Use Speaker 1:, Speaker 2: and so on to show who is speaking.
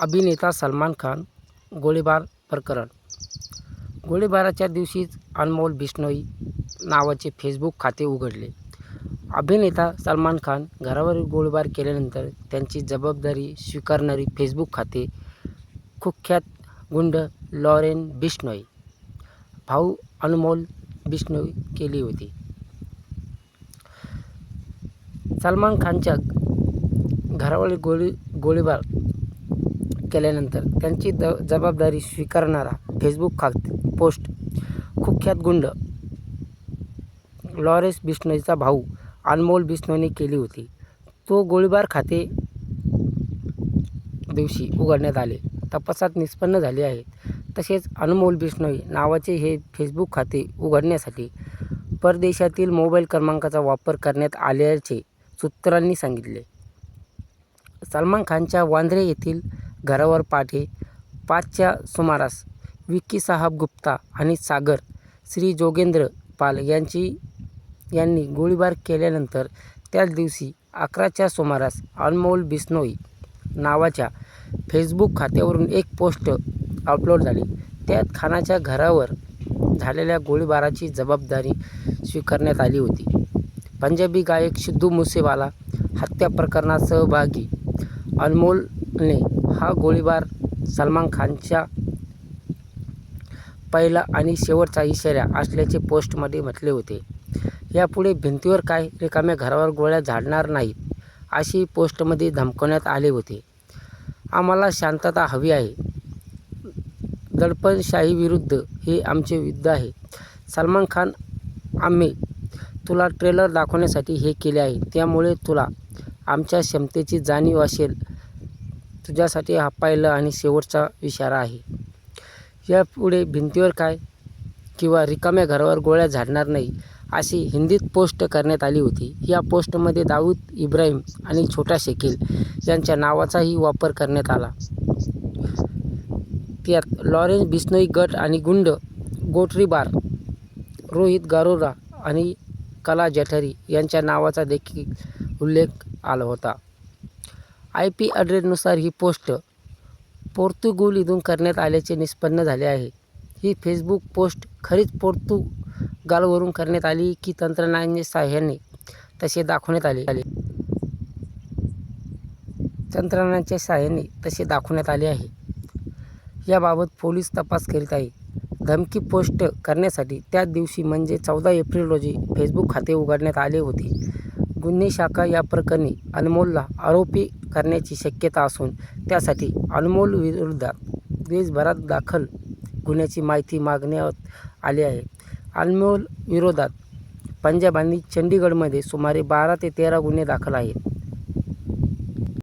Speaker 1: अभिनेता सलमान खान गोळीबार प्रकरण. गोळीबाराच्या दिवशीच अनमोल बिष्णोई नावाचे फेसबुक खाते उघडले. अभिनेता सलमान खान घरावर गोळीबार केल्यानंतर त्यांची जबाबदारी स्वीकारणारी फेसबुक खाते कुख्यात गुंड लॉरेन बिष्णोई भाऊ अनमोल बिष्णोई केली होती. सलमान खानच्या घरावर गोळी गोळीबार केल्यानंतर त्यांची द जबाबदारी स्वीकारणारा फेसबुक खात पोस्ट. कुख्यात गुंड. लॉरेन्स बिश्नोईचा भाऊ अनमोल बिश्नोईने केली होती. तो गोळीबार खाते दिवशी उघडण्यात आले. तपासात निष्पन्न झाले आहे. तसेच अनमोल बिष्णोई नावाचे हे फेसबुक खाते उघडण्यासाठी परदेशातील मोबाईल क्रमांकाचा वापर करण्यात आल्याचे सूत्रांनी सांगितले. सलमान खानच्या वांद्रे येथील घरावर पहाटे पाचच्या सुमारास विक्की साहब गुप्ता आणि सागर श्री जोगेंद्र पाल यांची यांनी गोळीबार केल्यानंतर त्याच दिवशी अकराच्या सुमारास अनमोल बिस्नोई नावाच्या फेसबुक खात्यावरून एक पोस्ट अपलोड झाली. त्यात खानाच्या घरावर झालेल्या गोळीबाराची जबाबदारी स्वीकारण्यात आली होती. पंजाबी गायक सिद्धू मुसेवाला हत्या प्रकरणात सहभागी अनमोलने हा गोळीबार सलमान खानच्या पहिला आणि शेवटचा इशारा असल्याचे पोस्टमध्ये म्हटले होते. यापुढे भिंतीवर काय रिकाम्या घरावर गोळ्या झाडणार नाहीत अशी पोस्टमध्ये धमकवण्यात आले होते. आम्हाला शांतता हवी आहे. दडपणशाहीविरुद्ध हे आमचे युद्ध आहे. सलमान खान आम्ही तुला ट्रेलर दाखवण्यासाठी हे केले आहे त्यामुळे तुला आमच्या क्षमतेची जाणीव असेल तुझ्यासाठी हा पहिला आणि शेवटचा इशारा आहे. यापुढे भिंतीवर काय किंवा रिकाम्या घरावर गोळ्या झाडणार नाही अशी हिंदीत पोस्ट करण्यात आली होती. या पोस्टमध्ये दाऊद इब्राहिम आणि छोटा शेकील यांच्या नावाचाही वापर करण्यात आला. त्यात लॉरेन्स बिस्नोई गट आणि गुंड गोटरीबार रोहित गारोरा आणि कला जठरी यांच्या नावाचा देखील उल्लेख आला होता. आय पी अड्रेसनुसार ही पोस्ट पोर्तुगीजमधून करण्यात आल्याचे निष्पन्न झाले आहे. ही फेसबुक पोस्ट खरीच पोर्तुगालवरून करण्यात आली की तंत्रज्ञानाच्या साह्याने तसे दाखवण्यात आले. आले तंत्रज्ञानाच्या साहाय्याने तसे दाखवण्यात आले आहे. याबाबत पोलीस तपास करीत आहे. धमकी पोस्ट करण्यासाठी त्याच दिवशी म्हणजे चौदा एप्रिल रोजी फेसबुक खाते उघडण्यात आले होते. गुन्हे शाखा या प्रकरणी अनमोलला आरोपी करण्याची शक्यता असून त्यासाठी अनमोल विरोधात देशभरात दाखल गुन्ह्याची माहिती मागण्यात आली आहे. अनमोल विरोधात पंजाब आणि चंडीगडमध्ये सुमारे बारा ते तेरा गुन्हे दाखल आहेत.